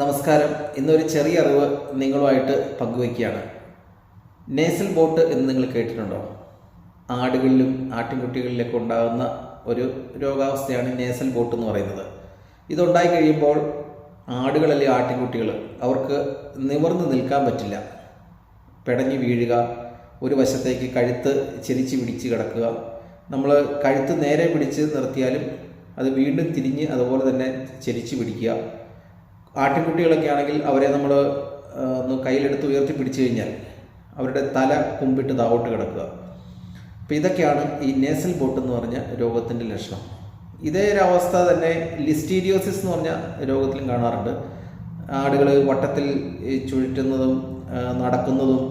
നമസ്കാരം. ഇന്നൊരു ചെറിയ അറിവ് നിങ്ങളുമായിട്ട് പങ്കുവയ്ക്കുകയാണ്. നേസൽ ബോട്ട് എന്ന് നിങ്ങൾ കേട്ടിട്ടുണ്ടോ? ആടുകളിലും ആട്ടിൻകുട്ടികളിലൊക്കെ ഉണ്ടാകുന്ന ഒരു രോഗാവസ്ഥയാണ് നേസൽ ബോട്ട് എന്ന് പറയുന്നത്. ഇതുണ്ടായി കഴിയുമ്പോൾ ആടുകളല്ലേ ആട്ടിൻകുട്ടികൾ അവർക്ക് നിവർന്ന് നിൽക്കാൻ പറ്റില്ല. പിടഞ്ഞു വീഴുക ഒരു വശത്തേക്ക് കഴുത്ത് ചെരിച്ച് പിടിച്ച് കിടക്കുക. നമ്മൾ കഴുത്ത് നേരെ പിടിച്ച് നിർത്തിയാലും അത് വീണ്ടും തിരിഞ്ഞ് അതുപോലെ തന്നെ ചെരിച്ച് പിടിക്കുക. ആട്ടിൻകുട്ടികളൊക്കെ ആണെങ്കിൽ അവരെ നമ്മൾ ഒന്ന് കയ്യിലെടുത്ത് ഉയർത്തി പിടിച്ചു കഴിഞ്ഞാൽ അവരുടെ തല കുമ്പിട്ട് താവോട്ട് കിടക്കുക. അപ്പം ഇതൊക്കെയാണ് ഈ നേസൽ ബോട്ട് എന്ന് പറഞ്ഞ രോഗത്തിന്റെ ലക്ഷണം. ഇതേ ഒരു അവസ്ഥ തന്നെ ലിസ്റ്റീരിയോസിസ് എന്ന് പറഞ്ഞ രോഗത്തിലും കാണാറുണ്ട്. ആടുകൾ വട്ടത്തിൽ ചുഴറ്റുന്നതും നടക്കുന്നതും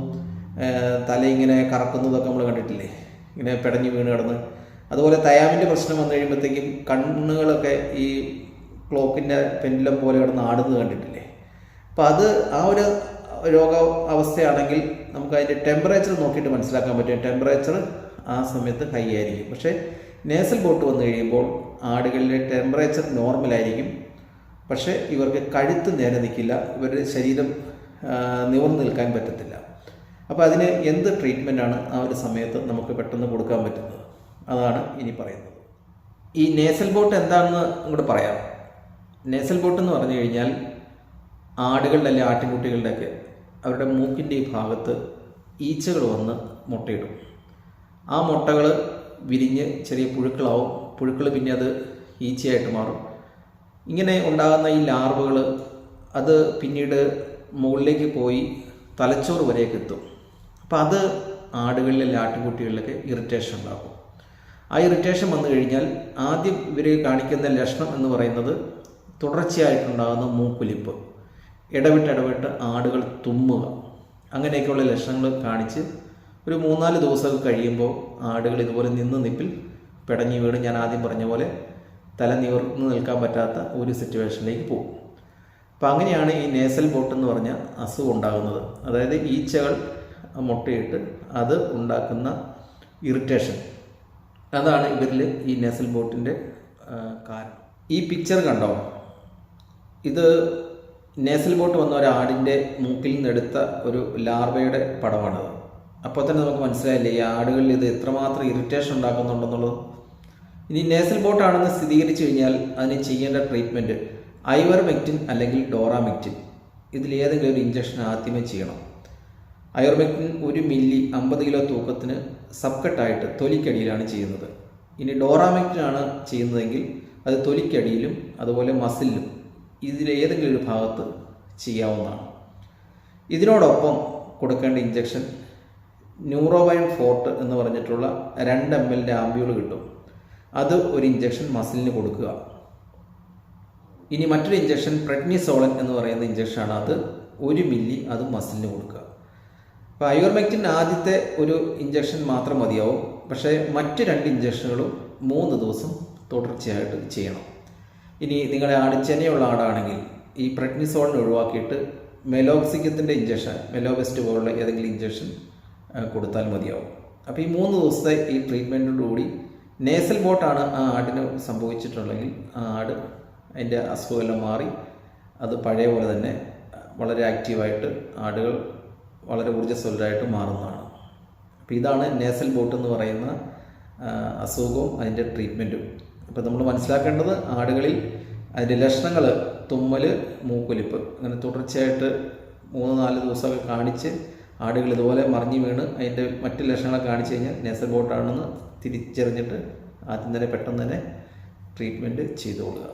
തല ഇങ്ങനെ കറക്കുന്നതൊക്കെ നമ്മൾ കണ്ടിട്ടില്ലേ? ഇങ്ങനെ പെടഞ്ഞു വീണ് കിടന്ന്. അതുപോലെ തയാമിന്റെ പ്രശ്നം വന്നു കഴിയുമ്പോഴത്തേക്കും കണ്ണുകളൊക്കെ ഈ ക്ലോക്കിന്റെ പെൻഡിലം പോലെ കിടന്ന് ആടുന്നത് കണ്ടിട്ടില്ലേ? അപ്പം അത് ആ ഒരു രോഗ അവസ്ഥയാണെങ്കിൽ നമുക്ക് അതിന്റെ ടെമ്പറേച്ചർ നോക്കിയിട്ട് മനസ്സിലാക്കാൻ പറ്റും. ടെമ്പറേച്ചർ ആ സമയത്ത് ഹൈ ആയിരിക്കും. പക്ഷേ നേസൽ ബോട്ട് വന്നു കഴിയുമ്പോൾ ആടുകളിലെ ടെമ്പറേച്ചർ നോർമലായിരിക്കും പക്ഷേ ഇവർക്ക് കഴുത്ത് നേരെ നിൽക്കില്ല. ഇവരുടെ ശരീരം നിവർന്നു നിൽക്കാൻ പറ്റത്തില്ല. അപ്പോൾ അതിന് എന്ത് ട്രീറ്റ്മെന്റാണ് ആ ഒരു സമയത്ത് നമുക്ക് പെട്ടെന്ന് കൊടുക്കാൻ പറ്റുന്നത്? അതാണ് ഇനി പറയുന്നത്. ഈ നേസൽ ബോട്ട് എന്താണെന്ന് ഇങ്ങോട്ട് പറയാം. നേസൽ ബോട്ട് എന്ന് പറഞ്ഞു കഴിഞ്ഞാൽ ആടുകളുടെ അല്ലെങ്കിൽ ആട്ടിൻകുട്ടികളുടെയൊക്കെ അവരുടെ മൂക്കിന്റെ ഈ ഭാഗത്ത് ഈച്ചകൾ വന്ന് മുട്ടയിടും. ആ മുട്ടകൾ വിരിഞ്ഞ് ചെറിയ പുഴുക്കളാവും. പുഴുക്കൾ പിന്നെ അത് ഈച്ചയായിട്ട് മാറും. ഇങ്ങനെ ഉണ്ടാകുന്ന ഈ ലാർവുകൾ അത് പിന്നീട് മുകളിലേക്ക് പോയി തലച്ചോറ് വരെയൊക്കെ എത്തും. അപ്പോൾ അത് ആടുകളിലെ ആട്ടിൻകുട്ടികളിലൊക്കെ ഇറിറ്റേഷൻ ഉണ്ടാകും ആ ഇറിറ്റേഷൻ വന്നു കഴിഞ്ഞാൽ ആദ്യം ഇവർ കാണിക്കുന്ന ലക്ഷണം എന്ന് പറയുന്നത് തുടർച്ചയായിട്ടുണ്ടാകുന്ന മൂക്കുലിപ്പ്. ഇടവിട്ട് ഇടവിട്ട് ആടുകൾ തുമ്മുക. അങ്ങനെയൊക്കെയുള്ള ലക്ഷണങ്ങൾ കാണിച്ച് ഒരു മൂന്നാൽ ദിവസമൊക്കെ കഴിയുമ്പോൾ ആടുകൾ ഇതുപോലെ നിന്ന് നിപ്പിൽ പിടഞ്ഞു വീണ്. ഞാൻ ആദ്യം പറഞ്ഞ പോലെ തല നിവർന്ന് നിൽക്കാൻ പറ്റാത്ത ഒരു സിറ്റുവേഷനിലേക്ക് പോകും. അപ്പോൾ അങ്ങനെയാണ് ഈ നേസൽ ബോട്ട് എന്ന് പറഞ്ഞ അസുഖം ഉണ്ടാകുന്നത്. അതായത് ഈച്ചകൾ മുട്ടയിട്ട് അത് ഉണ്ടാക്കുന്ന ഇറിറ്റേഷൻ അതാണ് ഇവരിൽ ഈ നേസൽ ബോട്ടിന്റെ കാരണം. ഈ പിക്ചർ കണ്ടോ? ഇത് നേസൽ ബോട്ട് വന്ന ഒരു ആടിന്റെ മൂക്കിൽ നിന്നെടുത്ത ഒരു ലാർവയുടെ പടമാണത് അപ്പോൾ തന്നെ നമുക്ക് മനസ്സിലായില്ലേ ഈ ആടുകളിൽ ഇത് എത്രമാത്രം ഇറിറ്റേഷൻ ഉണ്ടാക്കുന്നുണ്ടെന്നുള്ളത്. ഇനി നേസൽ ബോട്ടാണെന്ന് സ്ഥിരീകരിച്ചു കഴിഞ്ഞാൽ അതിന് ചെയ്യേണ്ട ട്രീറ്റ്മെന്റ് ഐവർമെക്റ്റിൻ അല്ലെങ്കിൽ ഡോറാമെക്റ്റിൻ ഇതിൽ ഏതെങ്കിലും ഒരു ഇഞ്ചക്ഷൻ ആദ്യമേ ചെയ്യണം. അയോർമെക്റ്റിൻ ഒരു മില്ലി അമ്പത് കിലോ തൂക്കത്തിന് സബ്കട്ടായിട്ട് തൊലിക്കടിയിലാണ് ചെയ്യുന്നത്. ഇനി ഡോറാമെക്റ്റിൻ ആണ് ചെയ്യുന്നതെങ്കിൽ അത് തൊലിക്കടിയിലും അതുപോലെ മസിലിലും ഇതിലേതെങ്കിലും ഒരു ഭാഗത്ത് ചെയ്യാവുന്നതാണ്. ഇതിനോടൊപ്പം കൊടുക്കേണ്ട ഇഞ്ചക്ഷൻ ന്യൂറോവൈൻ ഫോർട്ട് എന്ന് പറഞ്ഞിട്ടുള്ള രണ്ട് എം എല്ലിന്റെ ആംബ്യൂൾ കിട്ടും. അത് ഒരു ഇഞ്ചക്ഷൻ മസിലിന് കൊടുക്കുക. ഇനി മറ്റൊരു ഇഞ്ചക്ഷൻ പ്രെഡ്നിസോളൻ എന്ന് പറയുന്ന ഇഞ്ചക്ഷനാണ് അത് ഒരു മില്ലി അത് മസിലിന് കൊടുക്കുക. അപ്പോൾ അയോർമെക്റ്റിൻ ആദ്യത്തെ ഒരു ഇഞ്ചക്ഷൻ മാത്രം മതിയാവും. പക്ഷേ മറ്റ് രണ്ട് ഇഞ്ചക്ഷനുകളും മൂന്ന് ദിവസം തുടർച്ചയായിട്ട് ചെയ്യണം. ഇനി നിങ്ങളെ ആട് ചെനയുള്ള ആടാണെങ്കിൽ ഈ പ്രഗ്നിസോളിനെ ഒഴിവാക്കിയിട്ട് മെലോക്സിക്കത്തിന്റെ ഇഞ്ചക്ഷൻ മെലോബെസ്റ്റ് പോലുള്ള ഏതെങ്കിലും ഇഞ്ചക്ഷൻ കൊടുത്താൽ മതിയാവും. അപ്പോൾ ഈ മൂന്ന് ദിവസത്തെ ഈ ട്രീറ്റ്മെന്റോടുകൂടി നേസൽ ബോട്ടാണ് ആ ആടിന് സംഭവിച്ചിട്ടുള്ളെങ്കിൽ ആ ആട് അതിന്റെ അസുഖമെല്ലാം മാറി. അത് പഴയ പോലെ തന്നെ വളരെ ആക്റ്റീവായിട്ട് ആടുകൾ വളരെ ഊർജസ്വലരായിട്ട് മാറുന്നതാണ്. അപ്പോൾ ഇതാണ് നേസൽ ബോട്ട് എന്ന് പറയുന്ന അസുഖവും അതിന്റെ ട്രീറ്റ്മെന്റും അപ്പോൾ നമ്മൾ മനസ്സിലാക്കേണ്ടത് ആടുകളിൽ അതിന്റെ ലക്ഷണങ്ങൾ തുമ്മൽ മൂക്കൊലിപ്പ്. അങ്ങനെ തുടർച്ചയായിട്ട് മൂന്ന് നാല് ദിവസമൊക്കെ കാണിച്ച് ആടുകൾ ഇതുപോലെ മറിഞ്ഞു വീണ് അതിന്റെ മറ്റ് ലക്ഷണങ്ങളെ കാണിച്ചു കഴിഞ്ഞാൽ നേസൽ ബോട്ടാണെന്ന് തിരിച്ചറിഞ്ഞിട്ട് ആദ്യം തന്നെ പെട്ടെന്ന് തന്നെ ട്രീറ്റ്മെന്റ് ചെയ്തു കൊടുക്കുക.